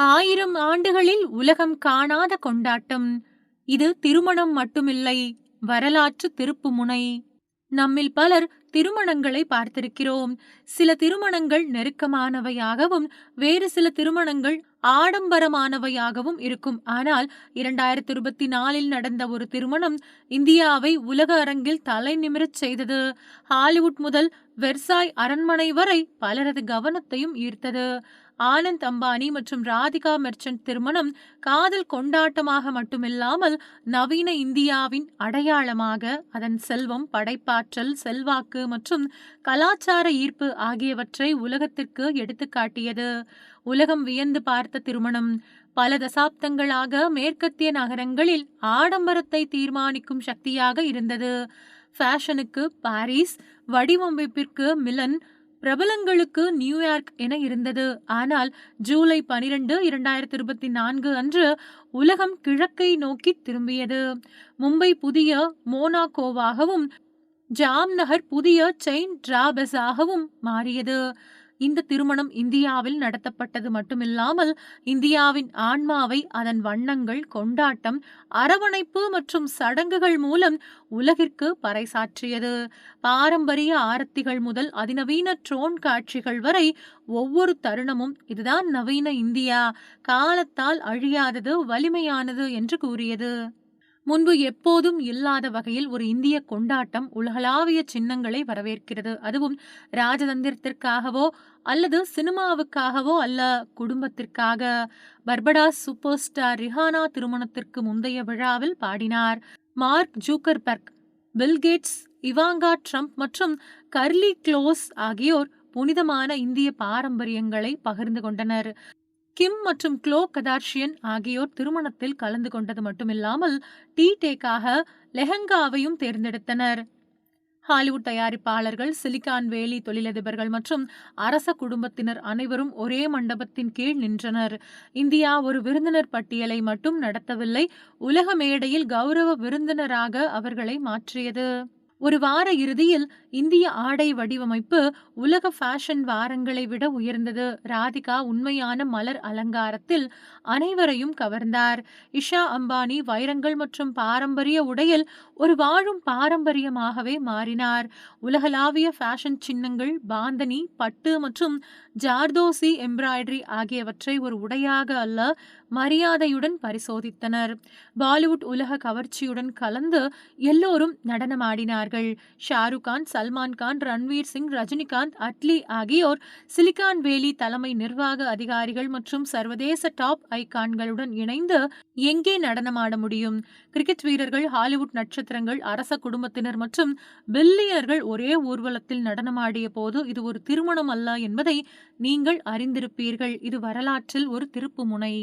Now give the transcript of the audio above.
ஆயிரம் ஆண்டுகளில் உலகம் காணாத கொண்டாட்டம். இது திருமணம் மட்டுமில்லை வரலாற்று திருப்புமுனை நம்மில் பலர் திருமணங்களை பார்த்திருக்கிறோம். சில திருமணங்கள் நெருக்கமானவையாகவும் வேறு சில திருமணங்கள் ஆடம்பரமானவையாகவும் இருக்கும். ஆனால் இரண்டாயிரத்தி இருபத்தி நாலில் நடந்த ஒரு திருமணம் இந்தியாவை உலக அரங்கில் தலை நிமிரச் செய்தது. ஹாலிவுட் முதல் வெர்சாய் அரண்மனை வரை பலரது கவனத்தையும் ஈர்த்தது. ஆனந்த் அம்பானி மற்றும் ராதிகா மெர்ச்சன்ட் திருமணம் காதல் கொண்டாட்டமாக மட்டுமில்லாமல் நவீன இந்தியாவின் அடையாளமாக அதன் செல்வம் படைப்பாற்றல் செல்வாக்கு மற்றும் கலாச்சார ஈர்ப்பு ஆகியவற்றை உலகத்திற்கு எடுத்துக்காட்டியது உலகம் வியந்து பார்த்த திருமணம் பல தசாப்தங்களாக மேற்கத்திய நகரங்களில் ஆடம்பரத்தை தீர்மானிக்கும் சக்தியாக இருந்தது. ஃபேஷனுக்கு பாரிஸ் வடிவமைப்பிற்கு மிலன் பிரபலங்களுக்கு நியூயார்க் என இருந்தது. ஆனால் ஜூலை பனிரெண்டு இரண்டாயிரத்தி இருபத்தி நான்கு அன்று உலகம் கிழக்கை நோக்கி திரும்பியது. மும்பை புதிய மோனாகோவாகவும் ஜாம்நகர் புதிய செயின் டிராபஸாகவும் மாறியது. இந்த திருமணம் இந்தியாவில் நடத்தப்பட்டது மட்டுமில்லாமல் இந்தியாவின் ஆன்மாவை அதன் வண்ணங்கள் கொண்டாட்டம் அரவணைப்பு மற்றும் சடங்குகள் மூலம் உலகிற்கு பறைசாற்றியது. பாரம்பரிய ஆரத்திகள் முதல் அதிநவீன ட்ரோன் காட்சிகள் வரை ஒவ்வொரு தருணமும் இதுதான் நவீன இந்தியா. காலத்தால் அழியாதது வலிமையானது என்று கூறியது. முன்பு எப்போதும் இல்லாத வகையில் ஒரு இந்திய கொண்டாட்டம் உலகளாவிய சின்னங்களை வரவேற்கிறது. அதுவும் ராஜதந்திரத்திற்காகவோ அல்லது சினிமாவுக்காகவோ அல்ல. குடும்பத்திற்காக பர்படாஸ் சூப்பர் ஸ்டார் ரிஹானா திருமணத்திற்கு முந்தைய விழாவில் பாடினார். Mark Zuckerberg Bill Gates Ivanka Trump மற்றும் கர்லி க்ளோஸ் ஆகியோர் புனிதமான இந்திய பாரம்பரியங்களை பகிர்ந்து கொண்டனர். கிம் மற்றும் க்ளோ கதார்ஷியன் ஆகியோர் திருமணத்தில் கலந்து கொண்டது மட்டுமில்லாமல் டீ டேக்காக லெஹங்காவையும் தேர்ந்தெடுத்தனர். ஹாலிவுட் தயாரிப்பாளர்கள் சிலிகான் வேலி தொழிலதிபர்கள் மற்றும் அரச குடும்பத்தினர் அனைவரும் ஒரே மண்டபத்தின் கீழ் நின்றனர். இந்தியா ஒரு விருந்தினர் பட்டியலை மட்டும் நடத்தவில்லை உலக மேடையில் கௌரவ விருந்தினராக அவர்களை மாற்றியது. ஒரு வார இறுதியில் இந்திய ஆடை வடிவமைப்பு உலக ஃபேஷன் வாரங்களை விட உயர்ந்தது. ராதிகா உண்மையான மலர் அலங்காரத்தில் அனைவரையும் கவர்ந்தார். இஷா அம்பானி வைரங்கள் மற்றும் பாரம்பரிய உடையில் ஒரு வாழும் பாரம்பரியமாகவே மாறினார். உலகளாவிய ஃபேஷன் சின்னங்கள் பாந்தனி பட்டு மற்றும் ஜார்தோசி எம்ப்ராய்டரி ஆகியவற்றை ஒரு உடையாக அல்ல மரியாதையுடன் பரிசோதித்தனர். பாலிவுட் உலக கவர்ச்சியுடன் கலந்து எல்லோரும் நடனமாடினார் நடனமாடினார்கள் ஷாருக் கான் சல்மான் கான் ரன்வீர் சிங் ரஜினிகாந்த் அட்லி ஆகியோர் சிலிகான் வேலி தலைமை நிர்வாக அதிகாரிகள் மற்றும் சர்வதேச டாப் ஐகான்களுடன் இணைந்து எங்கே நடனமாட முடியும்? கிரிக்கெட் வீரர்கள் ஹாலிவுட் நட்சத்திரங்கள் அரச குடும்பத்தினர் மற்றும் பில்லியர்கள் ஒரே ஊர்வலத்தில் நடனமாடிய போது இது ஒரு திருமணம் அல்ல என்பதை நீங்கள் அறிந்திருப்பீர்கள். இது வரலாற்றில் ஒரு திருப்புமுனை